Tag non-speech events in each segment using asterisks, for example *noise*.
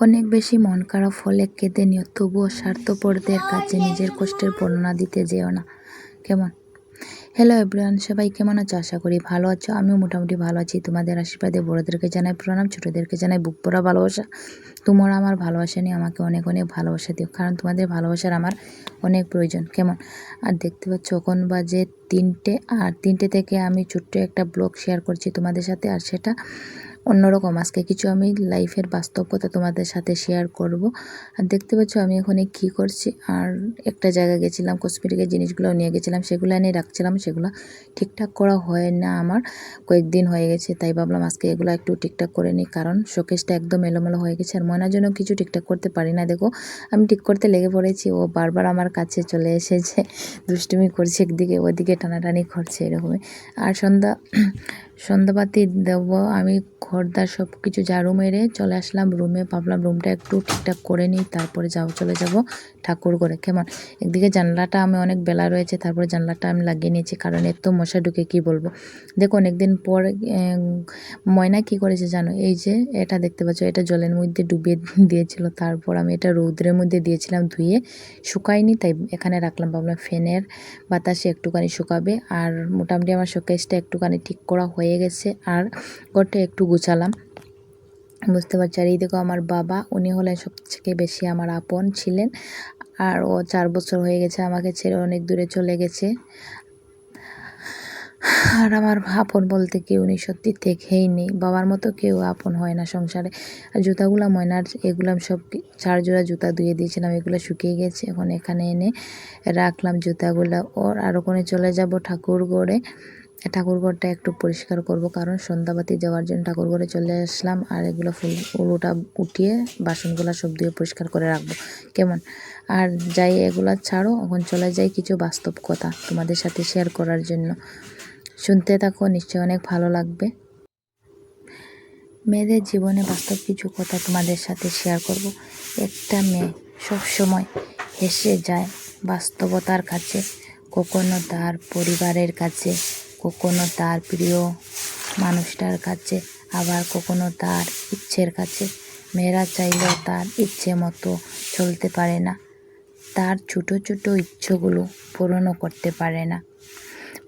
অনেক বেশি মন খারাপ হলে কেঁদে নিও তবুও স্বার্থপরদের কাছে নিজের কষ্টের বর্ণনা দিতে যেও না। কেমন? হ্যালো এভরিওয়ান সবাই কেমন আছো? আশা করি ভালো আছো। আমিও মোটামুটি ভালো আছি। তোমাদের আশীর্বাদে বড়োদেরকে জানাই প্রণাম ছোটোদেরকে জানাই বুক পড়া ভালোবাসা। তোমরা আমার ভালোবাসা নিয়ে আমাকে অনেক অনেক ভালোবাসা দিও কারণ তোমাদের ভালোবাসার আমার অনেক প্রয়োজন। কেমন? আর দেখতে পাচ্ছ এখন বাজে তিনটে আর তিনটে থেকে আমি ছোট্ট একটা ব্লগ শেয়ার করছি তোমাদের সাথে আর সেটা অন্যরকম। আজকে কিছু আমি লাইফের বাস্তবতা তোমাদের সাথে শেয়ার করব। আর দেখতে পাচ্ছ আমি এখানে কি করছি? আর একটা জায়গায় গেছিলাম কসমেটিকের জিনিসগুলো নিয়ে গেছিলাম, সেগুলো এনে রাখছিলাম, সেগুলো ঠিকঠাক করা হয় না আমার। কয়েকদিন হয়ে গেছে, তাই ভাবলাম আজকে এগুলো একটু ঠিকঠাক করে নিই, কারণ শোকেসটা একদম এলোমেলো হয়ে গেছে। আর ময়নার জন্য কিছু ঠিকঠাক করতে পারি না, দেখো। আমি ঠিক করতে লেগে পড়েছি, ও বারবার আমার কাছে চলে এসেছে। দুষ্টুমি করছে একদিকে, ওদিকে টানাটানি করছে এরকমই। আর সন্ধ্যা সন্ধ্যাবাতি দেবো, আমি ঘরদার সব কিছু ঝাড়ু মেরে চলে আসলাম রুমে, ভাবলাম রুমটা একটু ঠিকঠাক করে নিই, তারপরে যাও, চলে যাব ঠাকুর ঘরে। কেমন? একদিকে জানলাটা আমি অনেক বেলা রয়েছে, তারপরে জানলাটা আমি লাগিয়ে নিয়েছি, কারণ এত মশা ঢুকে কি বলব? দেখো, অনেকদিন পর ময়না কি করেছে জানো? এই যে এটা দেখতে পাচ্ছ, এটা জলের মধ্যে ডুবিয়ে দিয়েছিল, তারপর আমি এটা রৌদ্রের মধ্যে দিয়েছিলাম ধুয়ে, শুকায়নি, তাই এখানে রাখলাম, ভাবলাম ফ্যানের বাতাসে একটুখানি শুকাবে, আর মোটামুটি আমার শোকেসটা একটুখানি ঠিক করা হয়ে গেছে আর ঘরটা একটু গুছালাম। বুঝতে পারছি। আর এই দেখো আমার বাবা, উনি হলেন সবথেকে বেশি আমার আপন ছিলেন। আর ও চার বছর হয়ে গেছে আমাকে ছেড়ে, অনেক দূরে চলে গেছে। আর আমার আপন বলতে কেউ নেই সত্যি দেখেই নেই। বাবার মতো কেউ আপন হয় না সংসারে। আর জুতাগুলো, ময়নার এগুলো সব চার জোড়া জুতা ধুয়ে দিয়েছিলাম, এগুলো শুকিয়ে গেছে। এখন এখানে এনে রাখলাম জুতাগুলো। ওর আর ওখানে চলে যাব ঠাকুর গড়ে। ঠাকুরঘরটা একটু পরিষ্কার করব কারণ সন্ধ্যাবাতি যাওয়ার জন্য ঠাকুরঘরে চলে আসলাম আর এগুলো ফুল উলুটা উঠিয়ে বাসনগুলো সব দিয়ে পরিষ্কার করে রাখব। কেমন? আর যাই এগুলো ছাড়ো, এখন চলে যাই কিছু বাস্তব কথা তোমাদের সাথে শেয়ার করার জন্য। শুনতে থাকো, নিশ্চয়ই অনেক ভালো লাগবে। মেয়েদের জীবনে বাস্তব কিছু কথা তোমাদের সাথে শেয়ার করব। একটা মেয়ে সব সময় হেসে যায় বাস্তবতার কাছে, কখনো তার পরিবারের কাছে কখনো তার প্রিয় মানুষটার কাছে, আবার কখনো তার ইচ্ছের কাছে। মেয়েরা চাইলেও তার ইচ্ছে মতো চলতে পারে না। তার ছোটো ছোটো ইচ্ছেগুলো পূরণও করতে পারে না।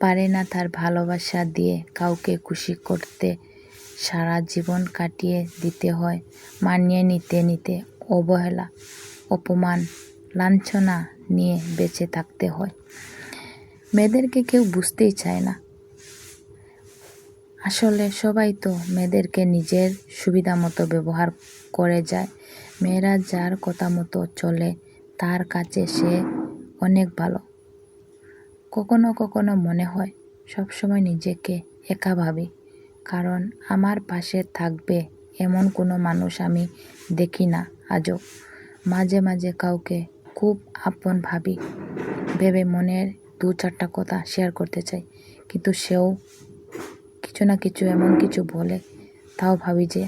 পারে না তার ভালোবাসা দিয়ে কাউকে খুশি করতে। সারা জীবন কাটিয়ে দিতে হয়, মানিয়ে নিতে নিতে অবহেলা, অপমান, লাঞ্ছনা নিয়ে বেঁচে থাকতে হয়। মেয়েদেরকে কেউ বুঝতেই চায় না। আসলে সবাই তো মেয়েদেরকে নিজের সুবিধা মতো ব্যবহার করে যায়। মেয়েরা যার কথা মতো চলে, তার কাছে সে অনেক ভালো। কখনো কখনো মনে হয়, সবসময় নিজেকে একা ভাবি। কারণ আমার পাশে থাকবে এমন কোনো মানুষ আমি দেখি না আজও। মাঝে মাঝে কাউকে খুব আপন ভাবি। ভেবে মনের দু চারটা কথা শেয়ার করতে চাই। কিন্তু সেও কিছু না কিছু, এমন কিছু বলে। তাও ভাবি যে,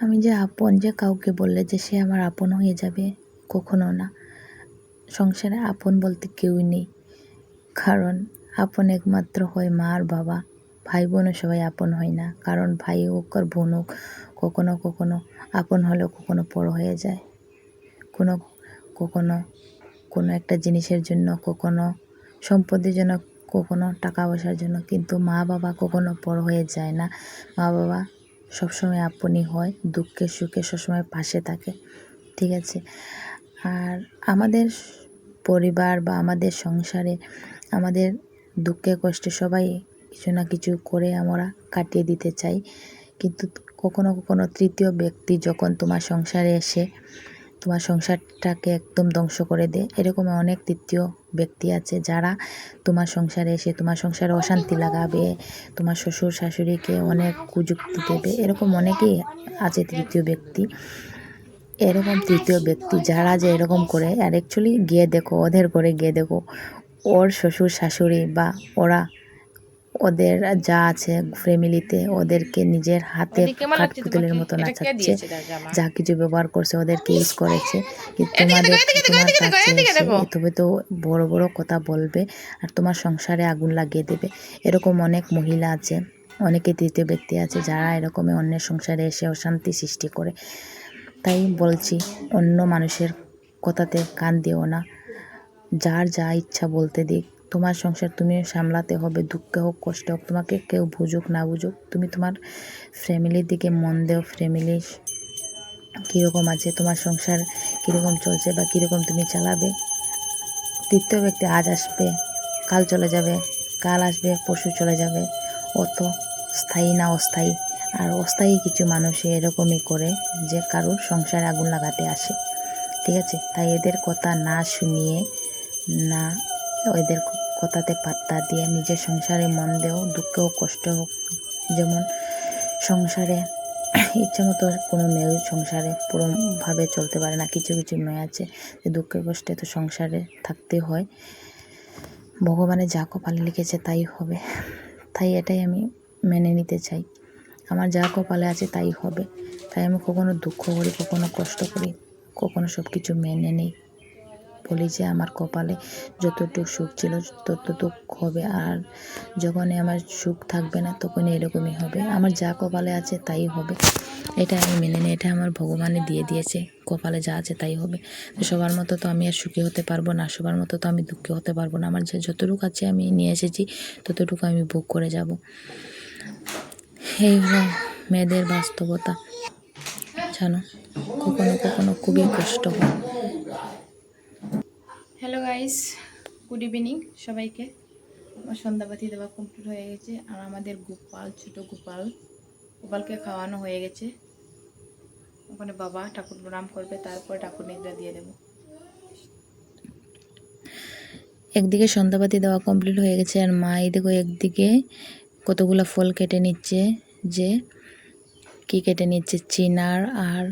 আমি যে আপন, যে কাউকে বললে যে সে আমার আপন হয়ে যাবে, কখনো না। সংসারে আপন বলতে কেউই নেই। কারণ আপন একমাত্র হয় মা আর বাবা। ভাই বোনও সবাই আপন হয় না। কারণ ভাই হোক আর বোন হোক, কখনো কখনো আপন হলেও কখনো পর হয়ে যায়। কোনো, কখনো কোনো একটা জিনিসের জন্য কখনো সম্পত্তির জন্য কখনো টাকা পয়সার জন্য, কিন্তু মা বাবা কখনো পর হয়ে যায় না। মা বাবা সবসময় আপনি হয়, দুঃখে সুখে সবসময় পাশে থাকে, ঠিক আছে? আর আমাদের পরিবার বা আমাদের সংসারে আমাদের দুঃখে কষ্টে সবাই কিছু না কিছু করে আমরা কাটিয়ে দিতে চাই। কিন্তু কখনো কখনো তৃতীয় ব্যক্তি যখন তোমার সংসারে এসে তোমার সংসারটাকে একদম ধ্বংস করে দে। এরকম অনেক তৃতীয় ব্যক্তি আছে যারা তোমার সংসারে এসে তোমার সংসারে অশান্তি লাগাবে, তোমার শ্বশুর শাশুড়িকে অনেক কুযুক্তি দেবে। এরকম অনেকেই আছে তৃতীয় ব্যক্তি। এরকম তৃতীয় ব্যক্তি যারা যে এরকম করে, আর অ্যাকচুয়ালি গিয়ে দেখো, ওদের করে গিয়ে দেখো, ওর শ্বশুর শাশুড়ি বা ওরা ওদের যা আছে ফ্যামিলিতে ওদেরকে নিজের হাতে কাঠপুতুলের মতো নাচাচ্ছে যা কিছু ব্যবহার করছে ওদেরকে ইউজ করেছে। তোমাদের তোমার কাছে তবে তো বড় বড় কথা বলবে আর তোমার সংসারে আগুন লাগিয়ে দেবে। এরকম অনেক মহিলা আছে অনেকে তৃতীয় ব্যক্তি আছে যারা এরকমই অন্যের সংসারে এসে অশান্তি সৃষ্টি করে। তাই বলছি অন্য মানুষের কথাতে কান দিও না। যার যা ইচ্ছা বলতে দিক তোমার সংসার তুমি সামলাতে হবে, দুঃখে হোক, কষ্টে হোক, তোমাকে কেউ বুঝুক না বুঝুক, তুমি তোমার ফ্যামিলির দিকে মন দেও, ফ্যামিলি কীরকম আছে, তোমার সংসার কীরকম চলছে বা কীরকম তুমি চালাবে। তৃতীয় ব্যক্তি আজ আসবে, কাল চলে যাবে, কাল আসবে, পরশু চলে যাবে অত স্থায়ী না অস্থায়ী। আর অস্থায়ী কিছু মানুষ এরকমই করে যে কারোর সংসারে আগুন লাগাতে আসে। ঠিক আছে? তাই এদের কথা না শুনিয়ে, না এদের কথাতে পাত্তা দিয়ে নিজের সংসারে মন দেও, দুঃখ হোক কষ্ট হোক। যেমন সংসারে *clears throat* ইচ্ছা মতো কোনো মেয়ে সংসারে পুরোভাবে চলতে পারে না। কিছু কিছু মেয়ে আছে যে দুঃখে কষ্টে তো সংসারে থাকতে হয়। ভগবানের যা কপালে লিখেছে তাই হবে। তাই এটাই আমি মেনে নিতে চাই। আমার যা কপালে আছে তাই হবে। তাই আমি কখনো দুঃখ করি, কখনো কষ্ট করি, কখনো সব কিছু মেনে নেই। বলি যে আমার কপালে যতটুকু সুখ ছিল, ততটুকু হবে। আর যখনই আমার সুখ থাকবে না, তখনই এরকমই হবে। আমার যা কপালে আছে তাই হবে। এটা আমি মেনে নিই এটা আমার ভগবানে দিয়ে দিয়েছে। কপালে যা আছে তাই হবে। সবার মতো তো আমি আর সুখী হতে পারব না, সবার মতো তো আমি দুঃখী হতে পারব না। আমার যে যতটুকু আছে আমি নিয়ে এসেছি, ততটুকু আমি ভোগ করে যাব। এই হলো মেয়েদের বাস্তবতা। জানো, কখনো কখনো খুবই কষ্ট হয়। হ্যালো গাইস গুড ইভিনিং সবাইকে। আমার সন্ধ্যাবাতি দেওয়া কমপ্লিট হয়ে গেছে। আর আমাদের গোপাল, ছোট গোপাল, গোপালকে খাওয়ানো হয়ে গেছে। ওখানে বাবা ঠাকুর প্রণাম করবে, তারপরে ঠাকুর নিদ্রা দিয়ে দেবো। একদিকে সন্ধ্যাবাতি দেওয়া কমপ্লিট হয়ে গেছে, আর মা এদিকে একদিকে কতগুলো ফল কেটে নিচ্ছে যে, কি কেটে নিচ্ছে? চিনার, আর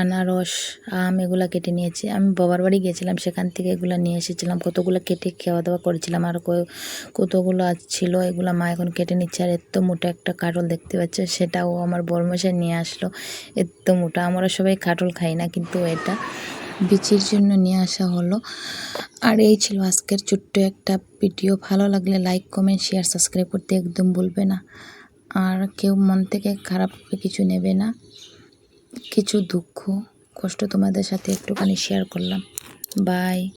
আনারস, আম এগুলো কেটে নিয়েছে। আমি বাবার বাড়ি গিয়েছিলাম, সেখান থেকে এগুলো নিয়ে এসেছিলাম। কতগুলো কেটে খাওয়া দাওয়া করেছিলাম, আর কতগুলো ছিল এগুলো মা এখন কেটে নিচ্ছে। আর এত মোটা একটা কাটল দেখতে পাচ্ছে, সেটাও আমার বরমশাই নিয়ে আসলো। এত মোটা, আমরা সবাই কাটল খাই না, কিন্তু এটা বিচির জন্য নিয়ে আসা হলো। আর এই ছিল আজকের ছোট্ট একটা ভিডিও। ভালো লাগলে লাইক, কমেন্ট, শেয়ার, সাবস্ক্রাইব করতে একদম ভুলবে না। আর কেউ মন থেকে খারাপ কিছু নেবে না। কিছু দুঃখ কষ্ট তোমাদের সাথে একটুখানি শেয়ার করলাম। বাই